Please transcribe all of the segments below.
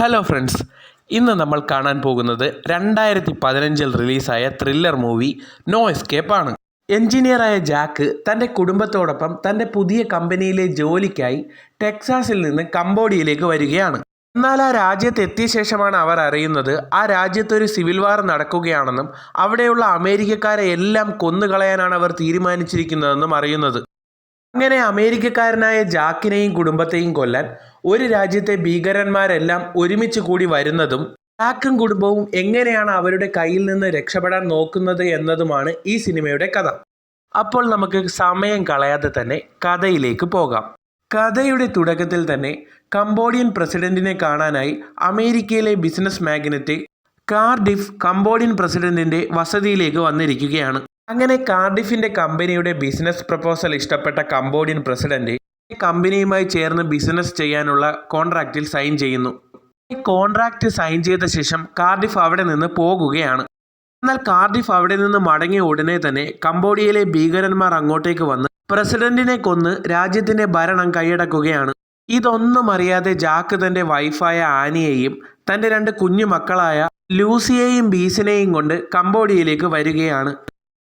Hello friends ഇന്ന് നമ്മൾ കാണാൻ പോകുന്നത് രണ്ടായിരത്തി പതിനഞ്ചിൽ റിലീസായ ത്രില്ലർ മൂവി നോ എസ്കേപ്പ് ആണ്. എഞ്ചിനീയറായ ജാക്ക് തന്റെ കുടുംബത്തോടൊപ്പം തന്റെ പുതിയ കമ്പനിയിലെ ജോലിക്കായി ടെക്സാസിൽ നിന്ന് കംബോഡിയയിലേക്ക് വരികയാണ്. എന്നാൽ ആ രാജ്യത്ത് എത്തിയ ശേഷമാണ് അവർ അറിയുന്നത് ആ രാജ്യത്ത് ഒരു സിവിൽ വാർ നടക്കുകയാണെന്നും അവിടെയുള്ള അമേരിക്കക്കാരെ എല്ലാം കൊന്നുകളയാനാണ് അവർ തീരുമാനിച്ചിരിക്കുന്നതെന്നും അറിയുന്നത്. അങ്ങനെ അമേരിക്കക്കാരനായ ജാക്കിനെയും കുടുംബത്തെയും കൊല്ലാൻ ഒരു രാജ്യത്തെ ഭീകരന്മാരെല്ലാം ഒരുമിച്ച് കൂടി വരുന്നതും ജാക്കും കുടുംബവും എങ്ങനെയാണ് അവരുടെ കയ്യിൽ നിന്ന് രക്ഷപ്പെടാൻ നോക്കുന്നത് എന്നതുമാണ് ഈ സിനിമയുടെ കഥ. അപ്പോൾ നമുക്ക് സമയം കളയാതെ തന്നെ കഥയിലേക്ക് പോകാം. കഥയുടെ തുടക്കത്തിൽ തന്നെ കംബോഡിയൻ പ്രസിഡന്റിനെ കാണാനായി അമേരിക്കയിലെ ബിസിനസ് മാഗ്നറ്റ് കാർഡിഫ് കംബോഡിയൻ പ്രസിഡന്റിന്റെ വസതിയിലേക്ക് വന്നിരിക്കുകയാണ്. അങ്ങനെ കാർഡിഫിന്റെ കമ്പനിയുടെ ബിസിനസ് പ്രപ്പോസൽ ഇഷ്ടപ്പെട്ട കംബോഡിയൻ പ്രസിഡന്റ് കമ്പനിയുമായി ചേർന്ന് ബിസിനസ് ചെയ്യാനുള്ള കോൺട്രാക്റ്റിൽ സൈൻ ചെയ്യുന്നു. ഈ കോൺട്രാക്റ്റ് സൈൻ ചെയ്ത ശേഷം കാർഡിഫ് അവിടെ നിന്ന് പോകുകയാണ്. എന്നാൽ കാർഡിഫ് അവിടെ നിന്ന് മടങ്ങിയ ഉടനെ തന്നെ കംബോഡിയയിലെ ഭീകരന്മാർ അങ്ങോട്ടേക്ക് വന്ന് പ്രസിഡന്റിനെ കൊന്ന് രാജ്യത്തിന്റെ ഭരണം കൈയടക്കുകയാണ്. ഇതൊന്നും അറിയാതെ ജാക്ക് തന്റെ വൈഫായ ആനിയെയും തന്റെ രണ്ട് കുഞ്ഞു മക്കളായ ലൂസിയെയും ബീസിനെയും കൊണ്ട് കംബോഡിയയിലേക്ക് വരികയാണ്.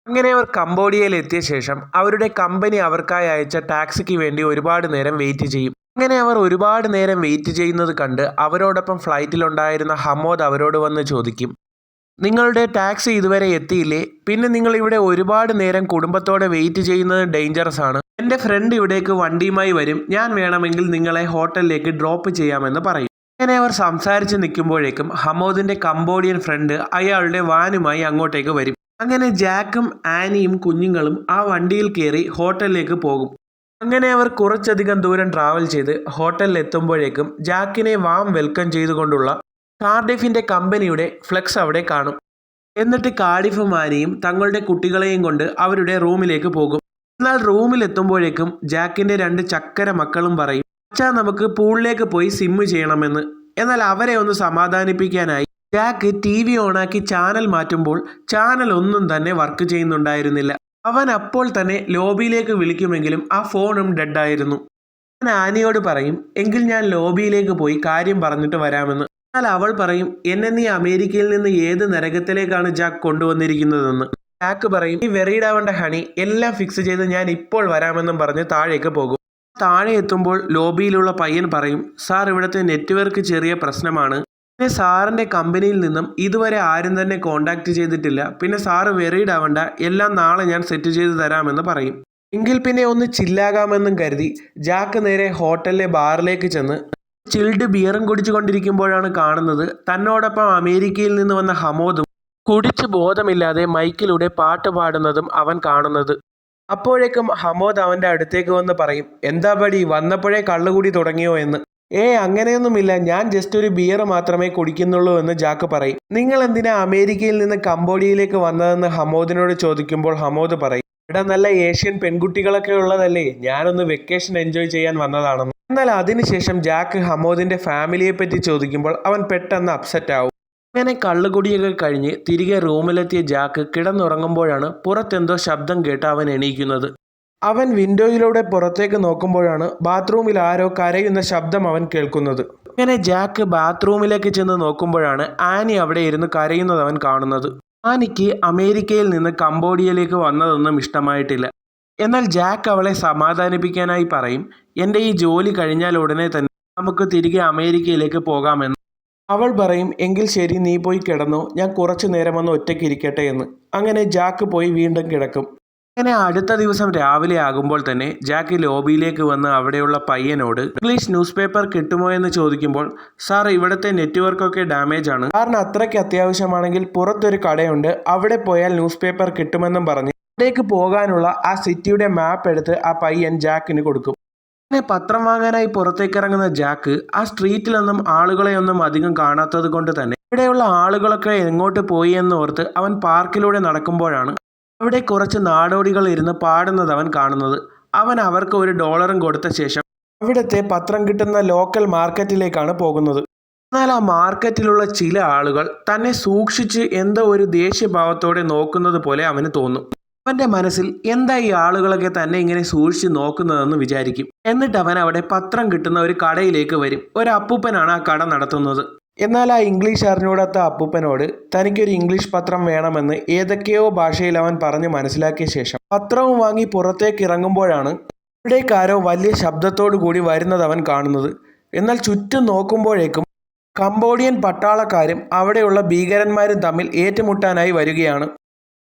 അങ്ങനെ അവർ കംബോഡിയയിൽ എത്തിയ ശേഷം അവരുടെ കമ്പനി അവർക്കായി അയച്ച ടാക്സിക്ക് വേണ്ടി ഒരുപാട് നേരം വെയിറ്റ് ചെയ്യും. അങ്ങനെ അവർ ഒരുപാട് നേരം വെയിറ്റ് ചെയ്യുന്നത് കണ്ട് അവരോടൊപ്പം ഫ്ലൈറ്റിലുണ്ടായിരുന്ന ഹമോദ് അവരോട് വന്ന് ചോദിക്കും നിങ്ങളുടെ ടാക്സി ഇതുവരെ എത്തിയില്ലേ? പിന്നെ നിങ്ങൾ ഇവിടെ ഒരുപാട് നേരം കുടുംബത്തോടെ വെയിറ്റ് ചെയ്യുന്നത് ഡേഞ്ചറസ് ആണ്. എന്റെ ഫ്രണ്ട് ഇവിടേക്ക് വണ്ടിയുമായി വരും. ഞാൻ വേണമെങ്കിൽ നിങ്ങളെ ഹോട്ടലിലേക്ക് ഡ്രോപ്പ് ചെയ്യാമെന്ന് പറയും. അങ്ങനെ അവർ സംസാരിച്ച് നിൽക്കുമ്പോഴേക്കും ഹമോദിന്റെ കംബോഡിയൻ ഫ്രണ്ട് അയാളുടെ വാനുമായി അങ്ങോട്ടേക്ക് വരും. അങ്ങനെ ജാക്കും ആനിയും കുഞ്ഞുങ്ങളും ആ വണ്ടിയിൽ കയറി ഹോട്ടലിലേക്ക് പോകും. അങ്ങനെ അവർ കുറച്ചധികം ദൂരം ട്രാവൽ ചെയ്ത് ഹോട്ടലിൽ എത്തുമ്പോഴേക്കും ജാക്കിനെ വാം വെൽക്കം ചെയ്തുകൊണ്ടുള്ള കാർഡിഫിന്റെ കമ്പനിയുടെ ഫ്ലെക്സ് അവിടെ കാണും. എന്നിട്ട് കാർഡിഫും ആനിയും തങ്ങളുടെ കുട്ടികളെയും കൊണ്ട് അവരുടെ റൂമിലേക്ക് പോകും. എന്നാൽ റൂമിൽ എത്തുമ്പോഴേക്കും ജാക്കിന്റെ രണ്ട് ചക്കര മക്കളും പറയും അച്ഛാ നമുക്ക് പൂളിലേക്ക് പോയി സിമ്മ് ചെയ്യണമെന്ന്. എന്നാൽ അവരെ ഒന്ന് സമാധാനിപ്പിക്കാനായി ജാക്ക് ടി വി ഓണാക്കി ചാനൽ മാറ്റുമ്പോൾ ചാനൽ ഒന്നും തന്നെ വർക്ക് ചെയ്യുന്നുണ്ടായിരുന്നില്ല. അവൻ അപ്പോൾ തന്നെ ലോബിയിലേക്ക് വിളിക്കുമെങ്കിലും ആ ഫോണും ഡെഡായിരുന്നു ഞാൻ ആനിയോട് പറയും എങ്കിൽ ഞാൻ ലോബിയിലേക്ക് പോയി കാര്യം പറഞ്ഞിട്ട് വരാമെന്ന്. എന്നാൽ അവൾ പറയും എന്നെ നീ അമേരിക്കയിൽ നിന്ന് ഏത് നരകത്തിലേക്കാണ് ജാക്ക് കൊണ്ടുവന്നിരിക്കുന്നതെന്ന്? ജാക്ക് പറയും ഈ വെറിയിടാവേണ്ട ഹണി എല്ലാം ഫിക്സ് ചെയ്ത് ഞാൻ ഇപ്പോൾ വരാമെന്നും പറഞ്ഞ് താഴേക്ക് പോകും. താഴെ എത്തുമ്പോൾ ലോബിയിലുള്ള പയ്യൻ പറയും സാർ ഇവിടുത്തെ നെറ്റ്വർക്ക് ചെറിയ പ്രശ്നമാണ്. പിന്നെ സാറിന്റെ കമ്പനിയിൽ നിന്നും ഇതുവരെ ആരും തന്നെ കോണ്ടാക്ട് ചെയ്തിട്ടില്ല. പിന്നെ സാറ് വെറീഡ് ആവണ്ട എല്ലാം നാളെ ഞാൻ സെറ്റ് ചെയ്ത് തരാമെന്ന് പറയും. എങ്കിൽ പിന്നെ ഒന്ന് ചില്ലാകാമെന്നും കരുതി ജാക്ക് നേരെ ഹോട്ടലിലെ ബാറിലേക്ക് ചെന്ന് ചിൽഡ് ബിയറും കുടിച്ചു കൊണ്ടിരിക്കുമ്പോഴാണ് കാണുന്നത്. തന്നോടൊപ്പം അമേരിക്കയിൽ നിന്ന് വന്ന ഹമോദും കുടിച്ച് ബോധമില്ലാതെ മൈക്കിലൂടെ പാട്ട് പാടുന്നതും അവൻ കാണുന്നത്. അപ്പോഴേക്കും ഹമോദ് അവന്റെ അടുത്തേക്ക് വന്ന് പറയും എന്താ പടി വന്നപ്പോഴേ കള്ളുകൂടി തുടങ്ങിയോ എന്ന്. ഏ അങ്ങനെയൊന്നുമില്ല. ഞാൻ ജസ്റ്റ് ഒരു ബിയർ മാത്രമേ കുടിക്കുന്നുള്ളൂ എന്ന് ജാക്ക് പറയും. നിങ്ങൾ എന്തിനാ അമേരിക്കയിൽ നിന്ന് കംബോഡിയയിലേക്ക് വന്നതെന്ന് ഹമോദിനോട് ചോദിക്കുമ്പോൾ ഹമോദ് പറയും ഇവിടെ നല്ല ഏഷ്യൻ പെൺകുട്ടികളൊക്കെ ഉള്ളതല്ലേ? ഞാനൊന്ന് വെക്കേഷൻ എൻജോയ് ചെയ്യാൻ വന്നതാണെന്ന്. എന്നാൽ അതിനുശേഷം ജാക്ക് ഹമോദിന്റെ ഫാമിലിയെ പറ്റി ചോദിക്കുമ്പോൾ അവൻ പെട്ടെന്ന് അപ്സെറ്റ് ആവും. അങ്ങനെ കള്ളുകുടിയൊക്കെ കഴിഞ്ഞ് തിരികെ റൂമിലെത്തിയ ജാക്ക് കിടന്നുറങ്ങുമ്പോഴാണ് പുറത്തെന്തോ ശബ്ദം കേട്ട് അവൻ എണീക്കുന്നത്. അവൻ വിൻഡോയിലൂടെ പുറത്തേക്ക് നോക്കുമ്പോഴാണ് ബാത്റൂമിൽ ആരോ കരയുന്ന ശബ്ദം അവൻ കേൾക്കുന്നത്. അങ്ങനെ ജാക്ക് ബാത്റൂമിലേക്ക് ചെന്ന് നോക്കുമ്പോഴാണ് ആനി അവിടെ ഇരുന്ന് കരയുന്നത് അവൻ കാണുന്നത്. ആനിക്ക് അമേരിക്കയിൽ നിന്ന് കംബോഡിയയിലേക്ക് വന്നതൊന്നും ഇഷ്ടമായിട്ടില്ല. എന്നാൽ ജാക്ക് അവളെ സമാധാനിപ്പിക്കാനായി പറയും എന്റെ ഈ ജോലി കഴിഞ്ഞാൽ ഉടനെ തന്നെ നമുക്ക് തിരികെ അമേരിക്കയിലേക്ക് പോകാമെന്ന്. അവൾ പറയും എങ്കിൽ ശരി നീ പോയി കിടന്നോ ഞാൻ കുറച്ചു നേരം ഒന്ന് ഒറ്റയ്ക്ക് ഇരിക്കട്ടെ എന്ന്. അങ്ങനെ ജാക്ക് പോയി വീണ്ടും കിടക്കും. അങ്ങനെ അടുത്ത ദിവസം രാവിലെ ആകുമ്പോൾ തന്നെ ജാക്കി ലോബിയിലേക്ക് വന്ന് അവിടെയുള്ള പയ്യനോട് ഇംഗ്ലീഷ് ന്യൂസ് പേപ്പർ കിട്ടുമോ എന്ന് ചോദിക്കുമ്പോൾ സാർ ഇവിടുത്തെ നെറ്റ്വർക്കൊക്കെ ഡാമേജ് ആണ്. കാരണം അത്രയ്ക്ക് അത്യാവശ്യമാണെങ്കിൽ പുറത്തൊരു കടയുണ്ട്. അവിടെ പോയാൽ ന്യൂസ് പേപ്പർ കിട്ടുമെന്നും പറഞ്ഞ്. അവിടേക്ക് പോകാനുള്ള ആ സിറ്റിയുടെ മാപ്പ് എടുത്ത് ആ പയ്യൻ ജാക്കിന് കൊടുക്കും. അങ്ങനെ പത്രം വാങ്ങാനായി പുറത്തേക്ക് ഇറങ്ങുന്ന ജാക്ക് ആ സ്ട്രീറ്റിലൊന്നും ആളുകളെയൊന്നും അധികം കാണാത്തത് കൊണ്ട് തന്നെ ഇവിടെയുള്ള ആളുകളൊക്കെ എങ്ങോട്ട് പോയി എന്ന് ഓർത്ത് അവൻ പാർക്കിലൂടെ നടക്കുമ്പോഴാണ് അവിടെ കുറച്ച് നാടോടികൾ ഇരുന്ന് പാടുന്നത് അവൻ കാണുന്നത്. അവൻ അവർക്ക് ഒരു ഡോളറും കൊടുത്ത ശേഷം അവിടുത്തെ പത്രം കിട്ടുന്ന ലോക്കൽ മാർക്കറ്റിലേക്കാണ് പോകുന്നത്. എന്നാൽ ആ മാർക്കറ്റിലുള്ള ചില ആളുകൾ തന്നെ സൂക്ഷിച്ച് എന്തോ ഒരു ദേഷ്യഭാവത്തോടെ നോക്കുന്നത് പോലെ അവന് തോന്നും. അവന്റെ മനസ്സിൽ എന്താ ഈ ആളുകളൊക്കെ തന്നെ ഇങ്ങനെ സൂക്ഷിച്ച് നോക്കുന്നതെന്ന് വിചാരിക്കും. എന്നിട്ട് അവൻ അവിടെ പത്രം കിട്ടുന്ന ഒരു കടയിലേക്ക് വരും. ഒരു അപ്പൂപ്പനാണ് ആ കട നടത്തുന്നത്. എന്നാൽ ആ ഇംഗ്ലീഷ് അറിഞ്ഞുകൂടാത്ത അപ്പൂപ്പനോട് തനിക്കൊരു ഇംഗ്ലീഷ് പത്രം വേണമെന്ന് ഏതൊക്കെയോ ഭാഷയിൽ അവൻ പറഞ്ഞ് മനസ്സിലാക്കിയ ശേഷം പത്രവും വാങ്ങി പുറത്തേക്ക് ഇറങ്ങുമ്പോഴാണ് ഇവിടേക്കാരോ വലിയ ശബ്ദത്തോടു കൂടി വരുന്നത് അവൻ കാണുന്നത്. എന്നാൽ ചുറ്റും നോക്കുമ്പോഴേക്കും കംബോഡിയൻ പട്ടാളക്കാരും അവിടെയുള്ള ഭീകരന്മാരും തമ്മിൽ ഏറ്റുമുട്ടാനായി വരികയാണ്.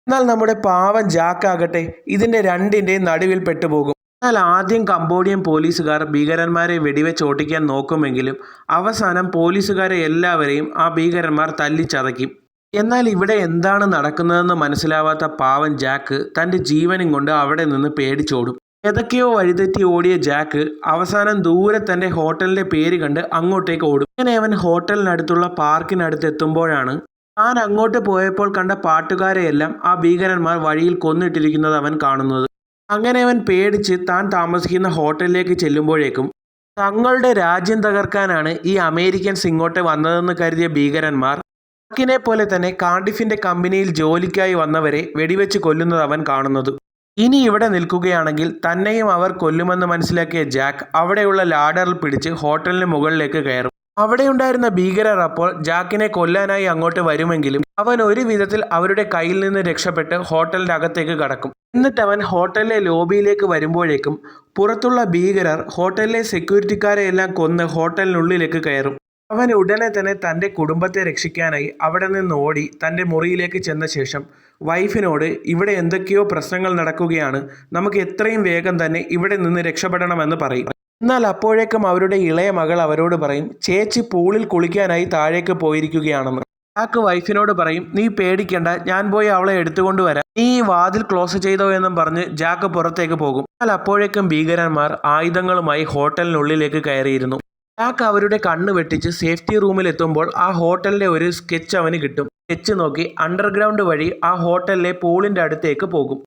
എന്നാൽ നമ്മുടെ പാവം ജാക്കാകട്ടെ ഇതിന്റെ രണ്ടിന്റെയും നടുവിൽ പെട്ടുപോകും. എന്നാൽ ആദ്യം കംബോഡിയൻ പോലീസുകാർ ഭീകരന്മാരെ വെടിവെച്ച് ഓട്ടിക്കാൻ നോക്കുമെങ്കിലും അവസാനം പോലീസുകാരെ എല്ലാവരെയും ആ ഭീകരന്മാർ തല്ലിച്ചതയ്ക്കും. എന്നാൽ ഇവിടെ എന്താണ് നടക്കുന്നതെന്ന് മനസ്സിലാവാത്ത പാവൻ ജാക്ക് തന്റെ ജീവനും കൊണ്ട് അവിടെ നിന്ന് പേടിച്ചോടും. ഏതൊക്കെയോ വഴിതെറ്റി ഓടിയ ജാക്ക് അവസാനം ദൂരെ തന്റെ ഹോട്ടലിന്റെ പേര് കണ്ട് അങ്ങോട്ടേക്ക് ഓടും. അങ്ങനെ അവൻ ഹോട്ടലിനടുത്തുള്ള പാർക്കിനടുത്ത് എത്തുമ്പോഴാണ് താൻ അങ്ങോട്ട് പോയപ്പോൾ കണ്ട പാട്ടുകാരെയെല്ലാം ആ ഭീകരന്മാർ വഴിയിൽ കൊന്നിട്ടിരിക്കുന്നത് അവൻ കാണുന്നത്. അങ്ങനെ അവൻ പേടിച്ച് താൻ താമസിക്കുന്ന ഹോട്ടലിലേക്ക് ചെല്ലുമ്പോഴേക്കും തങ്ങളുടെ രാജ്യം തകർക്കാനാണ് ഈ അമേരിക്കൻസ് ഇങ്ങോട്ട് വന്നതെന്ന് കരുതിയ ഭീകരന്മാർ ഹക്കിനെ പോലെ തന്നെ കാണ്ടിഫിന്റെ കമ്പനിയിൽ ജോലിക്കായി വന്നവരെ വെടിവെച്ച് കൊല്ലുന്നത് അവൻ കാണുന്നത്. ഇനി ഇവിടെ നിൽക്കുകയാണെങ്കിൽ തന്നെയും അവർ കൊല്ലുമെന്ന് മനസ്സിലാക്കിയ ജാക്ക് അവിടെയുള്ള ലാഡറിൽ പിടിച്ച് ഹോട്ടലിന് മുകളിലേക്ക് കയറും. അവിടെയുണ്ടായിരുന്ന ഭീകരർ അപ്പോൾ ജാക്കിനെ കൊല്ലാനായി അങ്ങോട്ട് വരുമെങ്കിലും അവൻ ഒരു വിധത്തിൽ അവരുടെ കയ്യിൽ നിന്ന് രക്ഷപ്പെട്ട് ഹോട്ടലിന്റെ അകത്തേക്ക് കടക്കും. എന്നിട്ട് അവൻ ഹോട്ടലിലെ ലോബിയിലേക്ക് വരുമ്പോഴേക്കും പുറത്തുള്ള ഭീകരർ ഹോട്ടലിലെ സെക്യൂരിറ്റിക്കാരെ എല്ലാം കൊന്ന് ഹോട്ടലിനുള്ളിലേക്ക് കയറും. അവൻ ഉടനെ തന്നെ തന്റെ കുടുംബത്തെ രക്ഷിക്കാനായി അവിടെ നിന്ന് ഓടി തന്റെ മുറിയിലേക്ക് ചെന്ന ശേഷം വൈഫിനോട് ഇവിടെ എന്തൊക്കെയോ പ്രശ്നങ്ങൾ നടക്കുകയാണ് നമുക്ക് എത്രയും വേഗം തന്നെ ഇവിടെ നിന്ന് രക്ഷപ്പെടണമെന്ന് പറയും. എന്നാൽ അപ്പോഴേക്കും അവരുടെ ഇളയ മകൾ അവരോട് പറയും ചേച്ചി പൂളിൽ കുളിക്കാനായി താഴേക്ക് പോയിരിക്കുകയാണെന്ന്. ജാക്ക് വൈഫിനോട് പറയും നീ പേടിക്കണ്ട ഞാൻ പോയി അവളെ എടുത്തുകൊണ്ട് വരാം. നീ ഈ വാതിൽ ക്ലോസ് ചെയ്തോ എന്നും പറഞ്ഞ് ജാക്ക് പുറത്തേക്ക് പോകും. എന്നാൽ അപ്പോഴേക്കും ഭീകരന്മാർ ആയുധങ്ങളുമായി ഹോട്ടലിനുള്ളിലേക്ക് കയറിയിരുന്നു. ജാക്ക് അവരുടെ കണ്ണ് വെട്ടിച്ച് സേഫ്റ്റി റൂമിൽ എത്തുമ്പോൾ ആ ഹോട്ടലിന്റെ ഒരു സ്കെച്ച് അവന് കിട്ടും. സ്കെച്ച് നോക്കി അണ്ടർഗ്രൗണ്ട് വഴി ആ ഹോട്ടലിലെ പൂളിന്റെ അടുത്തേക്ക് പോകും.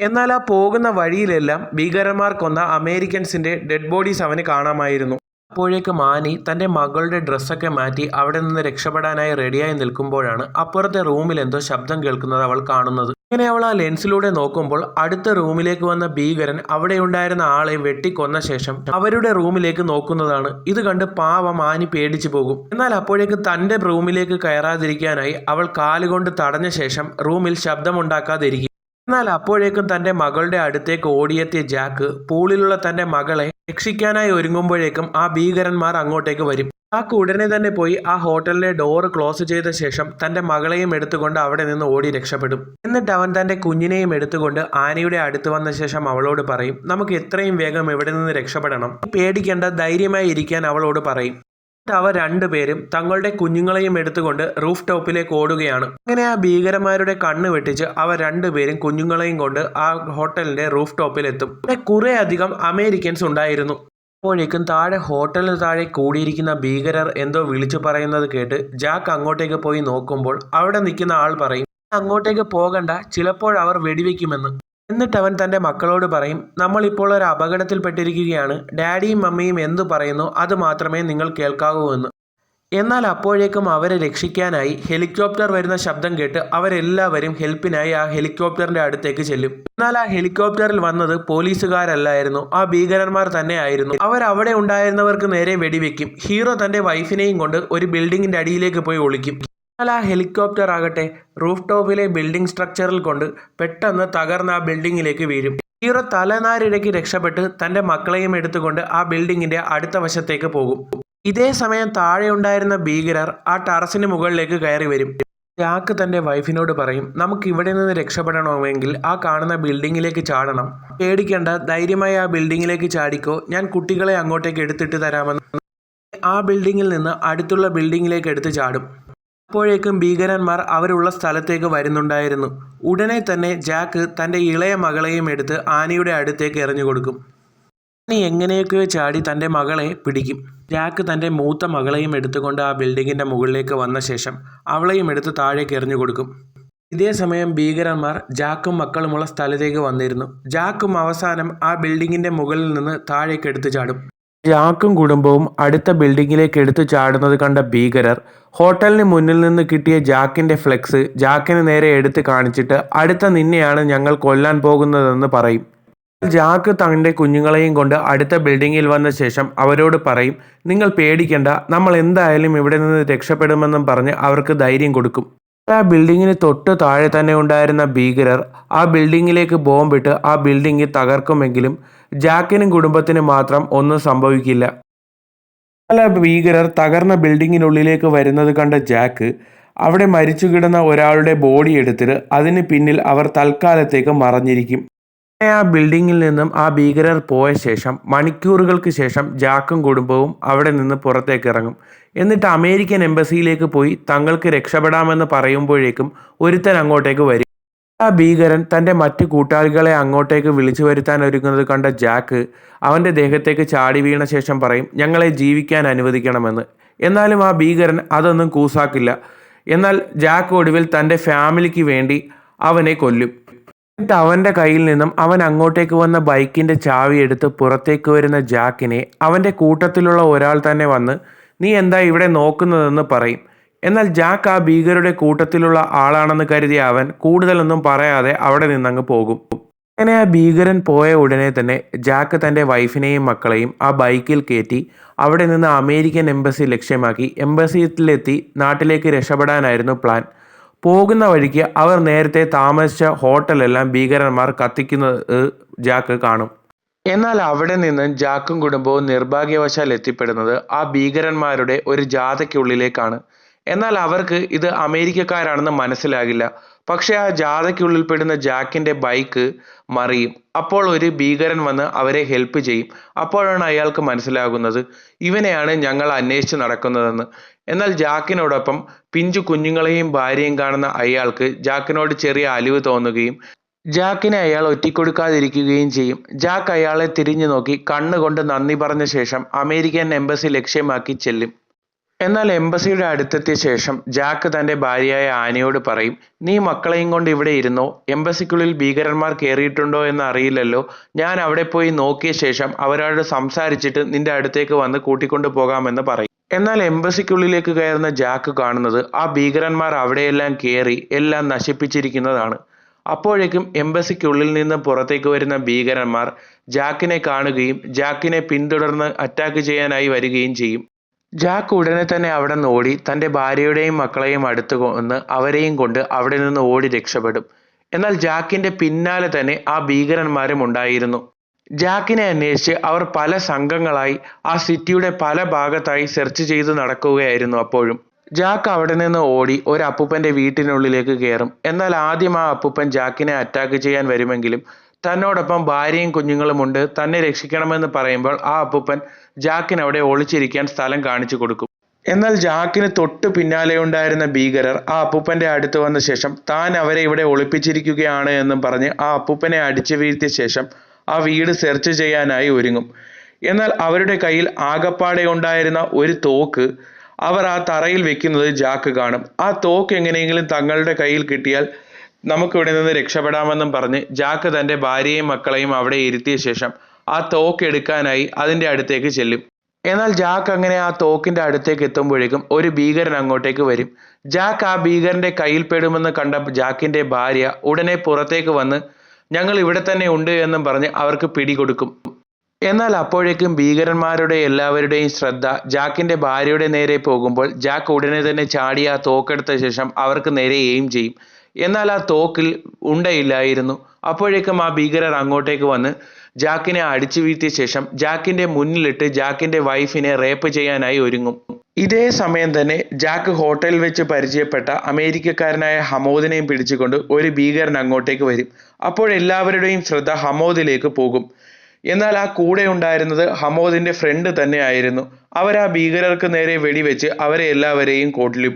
എന്നാൽ ആ പോകുന്ന വഴിയിലെല്ലാം ഭീകരന്മാർ കൊന്ന അമേരിക്കൻസിന്റെ ഡെഡ് ബോഡീസ് അവന് കാണാമായിരുന്നു. അപ്പോഴേക്ക് മാനി തന്റെ മകളുടെ ഡ്രസ്സൊക്കെ മാറ്റി അവിടെ നിന്ന് രക്ഷപ്പെടാനായി റെഡിയായി നിൽക്കുമ്പോഴാണ് അപ്പുറത്തെ റൂമിൽ എന്തോ ശബ്ദം കേൾക്കുന്നത് അവൾ കാണുന്നത്. അങ്ങനെ അവൾ ആ ലെൻസിലൂടെ നോക്കുമ്പോൾ അടുത്ത റൂമിലേക്ക് വന്ന ഭീകരൻ അവിടെ ഉണ്ടായിരുന്ന ആളെ വെട്ടിക്കൊന്ന ശേഷം അവരുടെ റൂമിലേക്ക് നോക്കുന്നതാണ്. ഇത് കണ്ട് പാവ ആനി പേടിച്ചു പോകും. എന്നാൽ അപ്പോഴേക്ക് തന്റെ റൂമിലേക്ക് കയറാതിരിക്കാനായി അവൾ കാലുകൊണ്ട് തടഞ്ഞ ശേഷം റൂമിൽ ശബ്ദമുണ്ടാക്കാതിരിക്കും എന്നാൽ അപ്പോഴേക്കും തന്റെ മകളുടെ അടുത്തേക്ക് ഓടിയെത്തിയ ജാക്ക് പൂളിലുള്ള തന്റെ മകളെ രക്ഷിക്കാനായി ഒരുങ്ങുമ്പോഴേക്കും ആ ഭീകരന്മാർ അങ്ങോട്ടേക്ക് വരും. ജാക്ക് ഉടനെ തന്നെ പോയി ആ ഹോട്ടലിലെ ഡോറ് ക്ലോസ് ചെയ്ത ശേഷം തന്റെ മകളെയും എടുത്തുകൊണ്ട് അവിടെ നിന്ന് ഓടി രക്ഷപ്പെടും. എന്നിട്ട് അവൻ തന്റെ കുഞ്ഞിനെയും എടുത്തുകൊണ്ട് ആനയുടെ അടുത്ത് വന്ന ശേഷം അവളോട് പറയും നമുക്ക് എത്രയും വേഗം ഇവിടെ നിന്ന് രക്ഷപ്പെടണം. പേടിക്കേണ്ട ധൈര്യമായി ഇരിക്കാൻ അവളോട് പറയും. അവർ രണ്ടുപേരും തങ്ങളുടെ കുഞ്ഞുങ്ങളെയും എടുത്തുകൊണ്ട് റൂഫ് ടോപ്പിലേക്ക് ഓടുകയാണ്. അങ്ങനെ ആ ഭീകരന്മാരുടെ കണ്ണ് വെട്ടിച്ച് അവർ രണ്ടുപേരും കുഞ്ഞുങ്ങളെയും കൊണ്ട് ആ ഹോട്ടലിന്റെ റൂഫ് ടോപ്പിൽ എത്തും അവിടെ കുറെ അധികം അമേരിക്കൻസ് ഉണ്ടായിരുന്നു. അപ്പോഴേക്കും താഴെ ഹോട്ടലിന് താഴെ കൂടിയിരിക്കുന്ന ഭീകരർ എന്തോ വിളിച്ചു പറയുന്നത് കേട്ട് ജാക്ക് അങ്ങോട്ടേക്ക് പോയി നോക്കുമ്പോൾ അവിടെ നിൽക്കുന്ന ആൾ പറയും അങ്ങോട്ടേക്ക് പോകണ്ട ചിലപ്പോൾ അവർ വെടിവെക്കുമെന്ന്. എന്നിട്ട് അവൻ തന്റെ മക്കളോട് പറയും നമ്മളിപ്പോൾ ഒരു അപകടത്തിൽപ്പെട്ടിരിക്കുകയാണ്. ഡാഡിയും മമ്മിയും എന്തു പറയുന്നു അത് മാത്രമേ നിങ്ങൾ കേൾക്കാവൂ എന്ന്. എന്നാൽ അപ്പോഴേക്കും അവരെ രക്ഷിക്കാനായി ഹെലികോപ്റ്റർ വരുന്ന ശബ്ദം കേട്ട് അവരെല്ലാവരും ഹെൽപ്പിനായി ആ ഹെലികോപ്റ്ററിന്റെ അടുത്തേക്ക് ചെല്ലും. എന്നാൽ ആ ഹെലികോപ്റ്ററിൽ വന്നത് പോലീസുകാരല്ലായിരുന്നു. ആ ഭീകരന്മാർ തന്നെയായിരുന്നു. അവർ അവിടെ ഉണ്ടായിരുന്നവർക്ക് നേരെ വെടിവെക്കും. ഹീറോ തന്റെ വൈഫിനെയും കൊണ്ട് ഒരു ബിൽഡിങ്ങിന്റെ അടിയിലേക്ക് പോയി ഒളിക്കും. ആ ഹെലികോപ്റ്റർ ആകട്ടെ റൂഫ് ടോപ്പിലെ ബിൽഡിംഗ് സ്ട്രക്ചറിൽ കൊണ്ട് പെട്ടെന്ന് തകർന്ന ആ ബിൽഡിങ്ങിലേക്ക് വീഴും. ഹീറോ തലനാരിഴയ്ക്ക് രക്ഷപ്പെട്ട് തന്റെ മക്കളെയും എടുത്തുകൊണ്ട് ആ ബിൽഡിങ്ങിന്റെ അടുത്ത വശത്തേക്ക് പോകും. ഇതേ സമയം താഴെ ഉണ്ടായിരുന്ന ഭീകരർ ആ ടറസിന് മുകളിലേക്ക് കയറി വരും. ജാക്ക് തന്റെ വൈഫിനോട് പറയും നമുക്ക് ഇവിടെ നിന്ന് രക്ഷപ്പെടണമെങ്കിൽ ആ കാണുന്ന ബിൽഡിങ്ങിലേക്ക് ചാടണം. പേടിക്കേണ്ട ധൈര്യമായി ആ ബിൽഡിങ്ങിലേക്ക് ചാടിക്കോ. ഞാൻ കുട്ടികളെ അങ്ങോട്ടേക്ക് എടുത്തിട്ട് തരാമെന്ന്. ആ ബിൽഡിങ്ങിൽ നിന്ന് അടുത്തുള്ള ബിൽഡിങ്ങിലേക്ക് എടുത്ത് ചാടും. അപ്പോഴേക്കും ഭീകരന്മാർ അവരുള്ള സ്ഥലത്തേക്ക് വരുന്നുണ്ടായിരുന്നു. ഉടനെ തന്നെ ജാക്ക് തന്റെ ഇളയ മകളെയും എടുത്ത് ആനയുടെ അടുത്തേക്ക് എറിഞ്ഞു കൊടുക്കും. ആനി എങ്ങനെയൊക്കെയോ ചാടി തന്റെ മകളെ പിടിക്കും. ജാക്ക് തന്റെ മൂത്ത മകളെയും എടുത്തുകൊണ്ട് ആ ബിൽഡിങ്ങിന്റെ മുകളിലേക്ക് വന്ന ശേഷം അവളെയും എടുത്ത് താഴേക്ക് എറിഞ്ഞു കൊടുക്കും. ഇതേ സമയം ഭീകരന്മാർ ജാക്കും മക്കളുമുള്ള സ്ഥലത്തേക്ക് വന്നിരുന്നു. ജാക്കും അവസാനം ആ ബിൽഡിങ്ങിന്റെ മുകളിൽ നിന്ന് താഴേക്ക് എടുത്തു ചാടും. ജാക്കും കുടുംബവും അടുത്ത ബിൽഡിങ്ങിലേക്ക് എടുത്തു ചാടുന്നത് കണ്ട ഭീകരർ ഹോട്ടലിന് മുന്നിൽ നിന്ന് കിട്ടിയ ജാക്കിന്റെ ഫ്ലെക്സ് ജാക്കിന് നേരെ എടുത്ത് കാണിച്ചിട്ട് അടുത്ത നിന്നെയാണ് ഞങ്ങൾ കൊല്ലാൻ പോകുന്നതെന്ന് പറയും. ജാക്ക് തന്റെ കുഞ്ഞുങ്ങളെയും കൊണ്ട് അടുത്ത ബിൽഡിങ്ങിൽ വന്ന ശേഷം അവരോട് പറയും നിങ്ങൾ പേടിക്കണ്ട നമ്മൾ എന്തായാലും ഇവിടെ നിന്ന് രക്ഷപ്പെടുമെന്നും പറഞ്ഞ് അവർക്ക് ധൈര്യം കൊടുക്കും. ആ ബിൽഡിങ്ങിന് തൊട്ട് താഴെ തന്നെ ഉണ്ടായിരുന്ന ഭീകരർ ആ ബിൽഡിങ്ങിലേക്ക് ബോംബിട്ട് ആ ബിൽഡിംഗ് തകർക്കുമെങ്കിലും ജാക്കിനും കുടുംബത്തിനും മാത്രം ഒന്നും സംഭവിക്കില്ല. പല ഭീകരർ തകർന്ന ബിൽഡിങ്ങിനുള്ളിലേക്ക് വരുന്നത് കണ്ട ജാക്ക് അവിടെ മരിച്ചു കിടന്ന ഒരാളുടെ ബോഡി എടുത്തിട്ട് അതിന് പിന്നിൽ അവർ തൽക്കാലത്തേക്ക് മറഞ്ഞിരിക്കും. അങ്ങനെ ആ ബിൽഡിങ്ങിൽ നിന്നും ആ ഭീകരർ പോയ ശേഷം മണിക്കൂറുകൾക്ക് ശേഷം ജാക്കും കുടുംബവും അവിടെ നിന്ന് പുറത്തേക്ക് ഇറങ്ങും. എന്നിട്ട് അമേരിക്കൻ എംബസിയിലേക്ക് പോയി തങ്ങൾക്ക് രക്ഷപ്പെടാമെന്ന് പറയുമ്പോഴേക്കും ഒരുത്തൻ അങ്ങോട്ടേക്ക് വരും. ആ ഭീകരൻ തന്റെ മറ്റു കൂട്ടാളികളെ അങ്ങോട്ടേക്ക് വിളിച്ചു വരുത്താൻ ഒരുങ്ങുന്നത് കണ്ട ജാക്ക് അവന്റെ ദേഹത്തേക്ക് ചാടി വീണ ശേഷം പറയും ഞങ്ങളെ ജീവിക്കാൻ അനുവദിക്കണമെന്ന്. എന്നാലും ആ ഭീകരൻ അതൊന്നും കൂസാക്കില്ല. എന്നാൽ ജാക്ക് ഒടുവിൽ തന്റെ ഫാമിലിക്ക് വേണ്ടി അവനെ കൊല്ലും. എന്നിട്ട് അവന്റെ കയ്യിൽ നിന്നും അവൻ അങ്ങോട്ടേക്ക് വന്ന ബൈക്കിന്റെ ചാവി എടുത്ത് പുറത്തേക്ക് വരുന്ന ജാക്കിനെ അവന്റെ കൂട്ടത്തിലുള്ള ഒരാൾ തന്നെ വന്ന് നീ എന്താ ഇവിടെ നോക്കുന്നതെന്ന് പറയും. എന്നാൽ ജാക്ക് ആ ഭീകരുടെ കൂട്ടത്തിലുള്ള ആളാണെന്ന് കരുതിയ അവൻ കൂടുതലൊന്നും പറയാതെ അവിടെ നിന്നങ്ങ് പോകും. അങ്ങനെ ആ ഭീകരൻ പോയ ഉടനെ തന്നെ ജാക്ക് തന്റെ വൈഫിനെയും മക്കളെയും ആ ബൈക്കിൽ കയറ്റി അവിടെ നിന്ന് അമേരിക്കൻ എംബസി ലക്ഷ്യമാക്കി എംബസിയിലെത്തി നാട്ടിലേക്ക് രക്ഷപ്പെടാനായിരുന്നു പ്ലാൻ. പോകുന്ന വഴിക്ക് അവർ നേരത്തെ താമസിച്ച ഹോട്ടലെല്ലാം ഭീകരന്മാർ കത്തിക്കുന്നത് ജാക്ക് കാണും. എന്നാൽ അവിടെ നിന്ന് ജാക്കും കുടുംബവും നിർഭാഗ്യവശാൽ എത്തിപ്പെടുന്നത് ആ ഭീകരന്മാരുടെ ഒരു ജാഥയ്ക്കുള്ളിലേക്കാണ്. എന്നാൽ അവർക്ക് ഇത് അമേരിക്കക്കാരാണെന്ന് മനസ്സിലാകില്ല. പക്ഷേ ആ ജാഥയ്ക്കുള്ളിൽ പെടുന്ന ജാക്കിന്റെ ബൈക്ക് മറിയും. അപ്പോൾ ഒരു ഭീകരൻ വന്ന് അവരെ ഹെൽപ്പ് ചെയ്യും. അപ്പോഴാണ് അയാൾക്ക് മനസ്സിലാകുന്നത് ഇവനെയാണ് ഞങ്ങൾ അന്വേഷിച്ച് നടക്കുന്നതെന്ന്. എന്നാൽ ജാക്കിനോടൊപ്പം പിഞ്ചു കുഞ്ഞുങ്ങളെയും ഭാര്യയും കാണുന്ന അയാൾക്ക് ജാക്കിനോട് ചെറിയ അലിവ് തോന്നുകയും ജാക്കിനെ അയാൾ ഒറ്റിക്കൊടുക്കാതിരിക്കുകയും ചെയ്യും. ജാക്ക് അയാളെ തിരിഞ്ഞു നോക്കി കണ്ണുകൊണ്ട് നന്ദി പറഞ്ഞ ശേഷം അമേരിക്കൻ എംബസി ലക്ഷ്യമാക്കി ചെല്ലും. എന്നാൽ എംബസിയുടെ അടുത്തെത്തിയ ശേഷം ജാക്ക് തന്റെ ഭാര്യയായ ആനയോട് പറയും നീ മക്കളെയും കൊണ്ട് ഇവിടെ ഇരുന്നോ? എംബസിക്കുള്ളിൽ ഭീകരന്മാർ കയറിയിട്ടുണ്ടോ എന്ന് അറിയില്ലല്ലോ. ഞാൻ അവിടെ പോയി നോക്കിയ ശേഷം അവരോട് സംസാരിച്ചിട്ട് നിന്റെ അടുത്തേക്ക് വന്ന് കൂട്ടിക്കൊണ്ടു പോകാമെന്ന് പറയും. എന്നാൽ എംബസിക്കുള്ളിലേക്ക് കയറുന്ന ജാക്ക് കാണുന്നത് ആ ഭീകരന്മാർ അവിടെയെല്ലാം കയറി എല്ലാം നശിപ്പിച്ചിരിക്കുന്നതാണ്. അപ്പോഴേക്കും എംബസിക്കുള്ളിൽ നിന്ന് പുറത്തേക്ക് വരുന്ന ഭീകരന്മാർ ജാക്കിനെ കാണുകയും ജാക്കിനെ പിന്തുടർന്ന് അറ്റാക്ക് ചെയ്യാനായി വരികയും ചെയ്യും. ജാക്ക് ഉടനെ തന്നെ അവിടെ നിന്ന് ഓടി തന്റെ ഭാര്യയുടെയും മക്കളെയും അടുത്ത് കൊന്ന് അവരെയും കൊണ്ട് അവിടെ നിന്ന് ഓടി രക്ഷപ്പെടും. എന്നാൽ ജാക്കിന്റെ പിന്നാലെ തന്നെ ആ ഭീകരന്മാരും ഉണ്ടായിരുന്നു. ജാക്കിനെ അന്വേഷിച്ച് അവർ പല സംഘങ്ങളായി ആ സിറ്റിയുടെ പല ഭാഗത്തായി സെർച്ച് ചെയ്ത് നടക്കുകയായിരുന്നു അപ്പോഴും. ജാക്ക് അവിടെ നിന്ന് ഓടി ഒരു അപ്പൂപ്പന്റെ വീട്ടിനുള്ളിലേക്ക് കയറും. എന്നാൽ ആദ്യം ആ അപ്പൂപ്പൻ ജാക്കിനെ അറ്റാക്ക് ചെയ്യാൻ വരുമെങ്കിലും തന്നോടൊപ്പം ഭാര്യയും കുഞ്ഞുങ്ങളുമുണ്ട് തന്നെ രക്ഷിക്കണമെന്ന് പറയുമ്പോൾ ആ അപ്പൂപ്പൻ ജാക്കിന് അവിടെ ഒളിച്ചിരിക്കാൻ സ്ഥലം കാണിച്ചു കൊടുക്കും. എന്നാൽ ജാക്കിന് തൊട്ടു പിന്നാലെ ഉണ്ടായിരുന്ന ഭീകരർ ആ അപ്പൂപ്പന്റെ അടുത്ത് വന്ന ശേഷം താൻ അവരെ ഇവിടെ ഒളിപ്പിച്ചിരിക്കുകയാണ് എന്നും പറഞ്ഞ് ആ അപ്പൂപ്പനെ അടിച്ചു വീഴ്ത്തിയ ശേഷം ആ വീട് സെർച്ച് ചെയ്യാനായി ഒരുങ്ങും. എന്നാൽ അവരുടെ കയ്യിൽ ആകപ്പാടെ ഉണ്ടായിരുന്ന ഒരു തോക്ക് അവർ ആ തറയിൽ വെക്കുന്നത് ജാക്ക് കാണും. ആ തോക്ക് എങ്ങനെയെങ്കിലും തങ്ങളുടെ കയ്യിൽ കിട്ടിയാൽ നമുക്കിവിടെ നിന്ന് രക്ഷപ്പെടാമെന്നും പറഞ്ഞ് ജാക്ക് തന്റെ ഭാര്യയും മക്കളെയും അവിടെ ഇരുത്തിയ ശേഷം ആ തോക്ക് എടുക്കാനായി അതിന്റെ അടുത്തേക്ക് ചെല്ലും. എന്നാൽ ജാക്ക് അങ്ങനെ ആ തോക്കിന്റെ അടുത്തേക്ക് എത്തുമ്പോഴേക്കും ഒരു ഭീകരൻ അങ്ങോട്ടേക്ക് വരും. ജാക്ക് ആ ഭീകരന്റെ കയ്യിൽ പെടുമെന്ന് കണ്ട ജാക്കിന്റെ ഭാര്യ ഉടനെ പുറത്തേക്ക് വന്ന് ഞങ്ങൾ ഇവിടെ തന്നെ ഉണ്ട് എന്നും പറഞ്ഞ് അവർക്ക് പിടികൊടുക്കും. എന്നാൽ അപ്പോഴേക്കും ഭീകരന്മാരുടെ എല്ലാവരുടെയും ശ്രദ്ധ ജാക്കിന്റെ ഭാര്യയുടെ നേരെ പോകുമ്പോൾ ജാക്ക് ഉടനെ തന്നെ ചാടി ആ തോക്കെടുത്ത ശേഷം അവർക്ക് നേരെ എയിം ചെയ്യും. എന്നാൽ ആ തോക്കിൽ ഉണ്ടയില്ലായിരുന്നു. അപ്പോഴേക്കും ആ ഭീകരർ അങ്ങോട്ടേക്ക് വന്ന് ജാക്കിനെ അടിച്ചു വീഴ്ത്തിയ ശേഷം ജാക്കിന്റെ മുന്നിലിട്ട് ജാക്കിന്റെ വൈഫിനെ റേപ്പ് ചെയ്യാനായി ഒരുങ്ങും. ഇതേ സമയം തന്നെ ജാക്ക് ഹോട്ടലിൽ വെച്ച് പരിചയപ്പെട്ട അമേരിക്കക്കാരനായ ഹമോദിനെയും പിടിച്ചുകൊണ്ട് ഒരു ഭീകരൻ അങ്ങോട്ടേക്ക് വരും. അപ്പോഴെല്ലാവരുടെയും ശ്രദ്ധ ഹമോദിലേക്ക് പോകും. എന്നാൽ ആ കൂടെ ഉണ്ടായിരുന്നത് ഹമോദിന്റെ ഫ്രണ്ട് തന്നെയായിരുന്നു അവർ ആ ഭീകരർക്ക് നേരെ വെടിവെച്ച് അവരെ എല്ലാവരെയും കൊല്ലും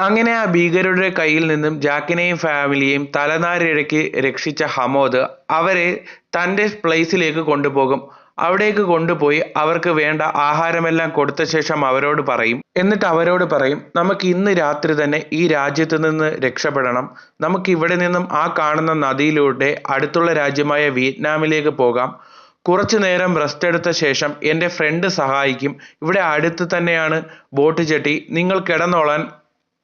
അങ്ങനെ ആ ഭീകരരുടെ കയ്യിൽ നിന്നും ജാക്കിനെയും ഫാമിലിയെയും തലനാരിഴയ്ക്ക് രക്ഷിച്ച ഹമോദ് അവരെ തന്റെ പ്ലേസിലേക്ക് കൊണ്ടുപോകും. അവിടേക്ക് കൊണ്ടുപോയി അവർക്ക് വേണ്ട ആഹാരമെല്ലാം കൊടുത്ത ശേഷം അവരോട് പറയും. എന്നിട്ട് അവരോട് പറയും നമുക്ക് ഇന്ന് രാത്രി തന്നെ ഈ രാജ്യത്ത് നിന്ന് രക്ഷപ്പെടണം. നമുക്ക് ഇവിടെ നിന്നും ആ കാണുന്ന നദിയിലൂടെ അടുത്തുള്ള രാജ്യമായ വിയറ്റ്നാമിലേക്ക് പോകാം. കുറച്ചു നേരം റെസ്റ്റ് എടുത്ത ശേഷം എന്റെ ഫ്രണ്ട് സഹായിക്കും. ഇവിടെ അടുത്ത് തന്നെയാണ് ബോട്ട് ചെട്ടി. നിങ്ങൾ കിടന്നോളാൻ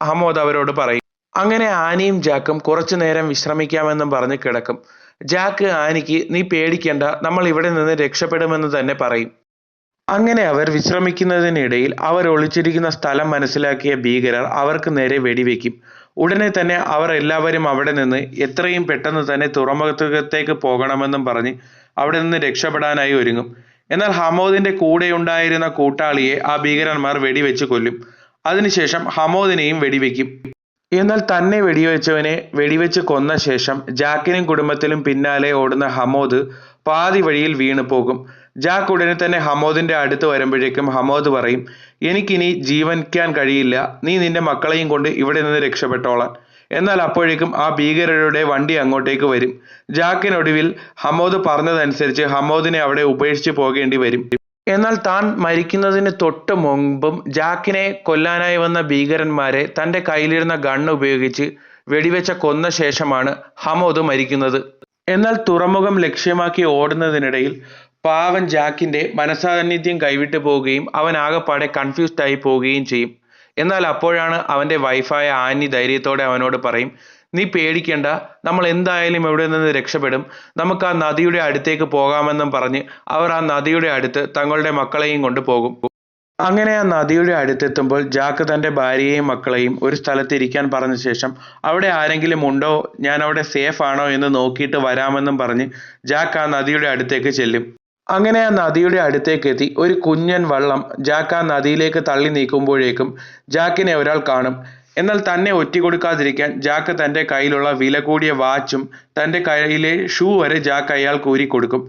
ഹമോദ് അവരോട് പറയും അങ്ങനെ ആനയും ജാക്കും കുറച്ചു നേരം വിശ്രമിക്കാമെന്നും പറഞ്ഞ് കിടക്കും. ജാക്ക് ആനിക്ക് നീ പേടിക്കേണ്ട നമ്മൾ ഇവിടെ നിന്ന് രക്ഷപ്പെടുമെന്ന് തന്നെ പറയും. അങ്ങനെ അവർ വിശ്രമിക്കുന്നതിനിടയിൽ അവർ ഒളിച്ചിരിക്കുന്ന സ്ഥലം മനസ്സിലാക്കിയ ഭീകരർ അവർക്ക് നേരെ വെടിവെക്കും. ഉടനെ തന്നെ അവർ എല്ലാവരും അവിടെ നിന്ന് എത്രയും പെട്ടെന്ന് തന്നെ തുറമുഖത്തേക്ക് പോകണമെന്നും പറഞ്ഞ് അവിടെ നിന്ന് രക്ഷപ്പെടാനായി ഒരുങ്ങും. എന്നാൽ ഹമോദിന്റെ കൂടെ ഉണ്ടായിരുന്ന കൂട്ടാളിയെ ആ ഭീകരന്മാർ വെടിവെച്ച് കൊല്ലും. അതിനുശേഷം ഹമോദിനെയും വെടിവെക്കും. എന്നാൽ തന്നെ വെടിവെച്ചവനെ വെടിവെച്ച് കൊന്ന ശേഷം ജാക്കിനും കുടുംബത്തിലും പിന്നാലെ ഓടുന്ന ഹമോദ് പാതി വഴിയിൽ വീണു പോകും. ജാക്ക് ഉടനെ തന്നെ ഹമോദിന്റെ അടുത്ത് വരുമ്പോഴേക്കും ഹമോദ് പറയും എനിക്കിനി ജീവനിക്കാൻ കഴിയില്ല. നീ നിന്റെ മക്കളെയും കൊണ്ട് ഇവിടെ നിന്ന് രക്ഷപ്പെട്ടോളാൻ എന്നാൽ അപ്പോഴേക്കും ആ ഭീകരരുടെ വണ്ടി അങ്ങോട്ടേക്ക് വരും. ജാക്കിനൊടുവിൽ ഹമോദ് പറഞ്ഞതനുസരിച്ച് ഹമോദിനെ അവിടെ ഉപേക്ഷിച്ച് പോകേണ്ടി വരും. എന്നാൽ താൻ മരിക്കുന്നതിന് തൊട്ട് മുമ്പും ജാക്കിനെ കൊല്ലാനായി വന്ന ഭീകരന്മാരെ തന്റെ കയ്യിലിരുന്ന ഗൺ ഉപയോഗിച്ച് വെടിവെച്ച കൊന്ന ശേഷമാണ് ഹമോദ് മരിക്കുന്നത്. എന്നാൽ തുറമുഖം ലക്ഷ്യമാക്കി ഓടുന്നതിനിടയിൽ പാവൻ ജാക്കിന്റെ മനസാന്നിധ്യം കൈവിട്ടു പോവുകയും അവൻ ആകെപ്പാടെ കൺഫ്യൂസ്ഡ് ആയി പോവുകയും ചെയ്യും. എന്നാൽ അപ്പോഴാണ് അവന്റെ വൈഫായ ആനി ധൈര്യത്തോടെ അവനോട് പറയും നീ പേടിക്കേണ്ട. നമ്മൾ എന്തായാലും ഇവിടെ നിന്ന് രക്ഷപ്പെടും. നമുക്ക് ആ നദിയുടെ അടുത്തേക്ക് പോകാമെന്നും പറഞ്ഞ് അവർ ആ നദിയുടെ അടുത്ത് തങ്ങളുടെ മക്കളെയും കൊണ്ട് പോകും. അങ്ങനെ ആ നദിയുടെ അടുത്തെത്തുമ്പോൾ ജാക്ക് തന്റെ ഭാര്യയെയും മക്കളെയും ഒരു സ്ഥലത്ത് ഇരിക്കാൻ പറഞ്ഞ ശേഷം അവിടെ ആരെങ്കിലും ഉണ്ടോ? ഞാൻ അവിടെ സേഫ് ആണോ എന്ന് നോക്കിയിട്ട് വരാമെന്നും പറഞ്ഞ് ജാക്ക് ആ നദിയുടെ അടുത്തേക്ക് ചെല്ലും. അങ്ങനെ ആ നദിയുടെ അടുത്തേക്ക് എത്തി. ഒരു കുഞ്ഞൻ വള്ളം ജാക്ക് ആ നദിയിലേക്ക് തള്ളി നീക്കുമ്പോഴേക്കും ജാക്കിനെ ഒരാൾ കാണും. എന്നാൽ തന്നെ ഒറ്റിക്കൊടുക്കാതിരിക്കാൻ ജാക്ക് തന്റെ കയ്യിലുള്ള വില കൂടിയ വാച്ചും തന്റെ കയ്യിലെ ഷൂ വരെ ജാക്ക് അയാൾക്ക് ഊരി കൊടുക്കും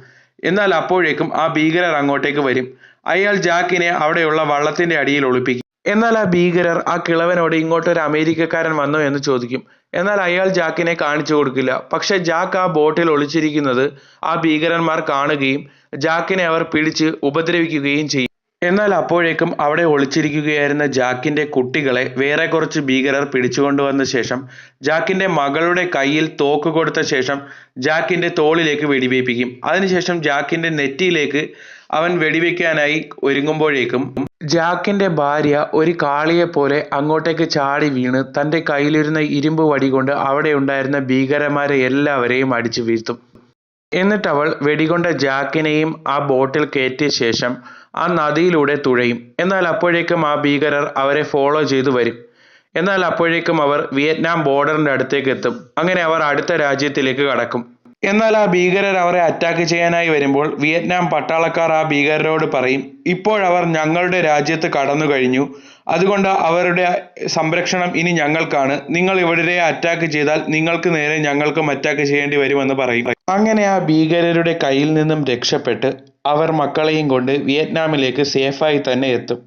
എന്നാൽ അപ്പോഴേക്കും ആ ഭീകരർ അങ്ങോട്ടേക്ക് വരും. അയാൾ ജാക്കിനെ അവിടെയുള്ള വള്ളത്തിന്റെ അടിയിൽ ഒളിപ്പിക്കും. എന്നാൽ ആ ഭീകരർ ആ കിളവനോട് ഇങ്ങോട്ടൊരു അമേരിക്കക്കാരൻ വന്നോ എന്ന് ചോദിക്കും. എന്നാൽ അയാൾ ജാക്കിനെ കാണിച്ചു കൊടുക്കില്ല. പക്ഷെ ജാക്ക് ആ ബോട്ടിൽ ഒളിച്ചിരിക്കുന്നത് ആ ഭീകരന്മാർ കാണുകയും ജാക്കിനെ അവർ പിടിച്ച് ഉപദ്രവിക്കുകയും ചെയ്യും. എന്നാൽ അപ്പോഴേക്കും അവിടെ ഒളിച്ചിരിക്കുകയായിരുന്ന ജാക്കിന്റെ കുട്ടികളെ വേറെ കുറച്ച് ഭീകരർ പിടിച്ചുകൊണ്ടുവന്ന ശേഷം ജാക്കിന്റെ മകളുടെ കയ്യിൽ തോക്ക് കൊടുത്ത ശേഷം ജാക്കിന്റെ തോളിലേക്ക് വെടിവെപ്പിക്കും. അതിനുശേഷം ജാക്കിന്റെ നെറ്റിയിലേക്ക് അവൻ വെടിവെക്കാനായി ഒരുങ്ങുമ്പോഴേക്കും ജാക്കിന്റെ ഭാര്യ ഒരു കാളിയെ പോലെ അങ്ങോട്ടേക്ക് ചാടി വീണ് തന്റെ കയ്യിലിരുന്ന ഇരുമ്പ് വടി കൊണ്ട് അവിടെ ഉണ്ടായിരുന്ന ഭീകരന്മാരെ എല്ലാവരെയും അടിച്ചു വീഴ്ത്തും. എന്നിട്ടവൾ വെടികൊണ്ട ജാക്കിനെയും ആ ബോട്ടിൽ കയറ്റിയ ശേഷം ആ നദിയിലൂടെ തുഴയും. എന്നാൽ അപ്പോഴേക്കും ആ ഭീകരർ അവരെ ഫോളോ ചെയ്തു വരും. എന്നാൽ അപ്പോഴേക്കും അവർ വിയറ്റ്നാം ബോർഡറിന്റെ അടുത്തേക്ക് എത്തും. അങ്ങനെ അവർ അടുത്ത രാജ്യത്തിലേക്ക് കടക്കും. എന്നാൽ ആ ഭീകരർ അവരെ അറ്റാക്ക് ചെയ്യാനായി വരുമ്പോൾ വിയറ്റ്നാം പട്ടാളക്കാർ ആ ഭീകരരോട് പറയും ഇപ്പോഴവർ ഞങ്ങളുടെ രാജ്യത്ത് കടന്നു കഴിഞ്ഞു. അതുകൊണ്ട് അവരുടെ സംരക്ഷണം ഇനി ഞങ്ങൾക്കാണ്. നിങ്ങൾ ഇവരെ അറ്റാക്ക് ചെയ്താൽ നിങ്ങൾക്ക് നേരെ ഞങ്ങൾക്കും അറ്റാക്ക് ചെയ്യേണ്ടി വരുമെന്ന് പറയും. അങ്ങനെ ആ ഭീകരരുടെ കയ്യിൽ നിന്നും രക്ഷപ്പെട്ട് അവർ മക്കളെയും കൊണ്ട് വിയറ്റ്നാമിലേക്ക് സേഫായി തന്നെ എത്തും.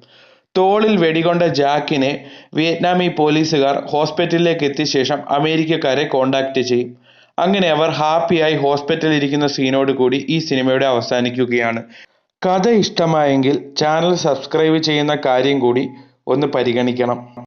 തോളിൽ വെടികൊണ്ട ജാക്കിനെ വിയറ്റ്നാമി പോലീസുകാർ ഹോസ്പിറ്റലിലേക്ക് എത്തിയ ശേഷം അമേരിക്കക്കാരെ കോണ്ടാക്ട് ചെയ്യും. അങ്ങനെ അവർ ഹാപ്പിയായി ഹോസ്പിറ്റലിൽ ഇരിക്കുന്ന സീനോട് കൂടി ഈ സിനിമയുടെ അവസാനിക്കുകയാണ്. കഥ ഇഷ്ടമായെങ്കിൽ ചാനൽ സബ്സ്ക്രൈബ് ചെയ്യുന്ന കാര്യം കൂടി ഒന്ന് പരിഗണിക്കണം.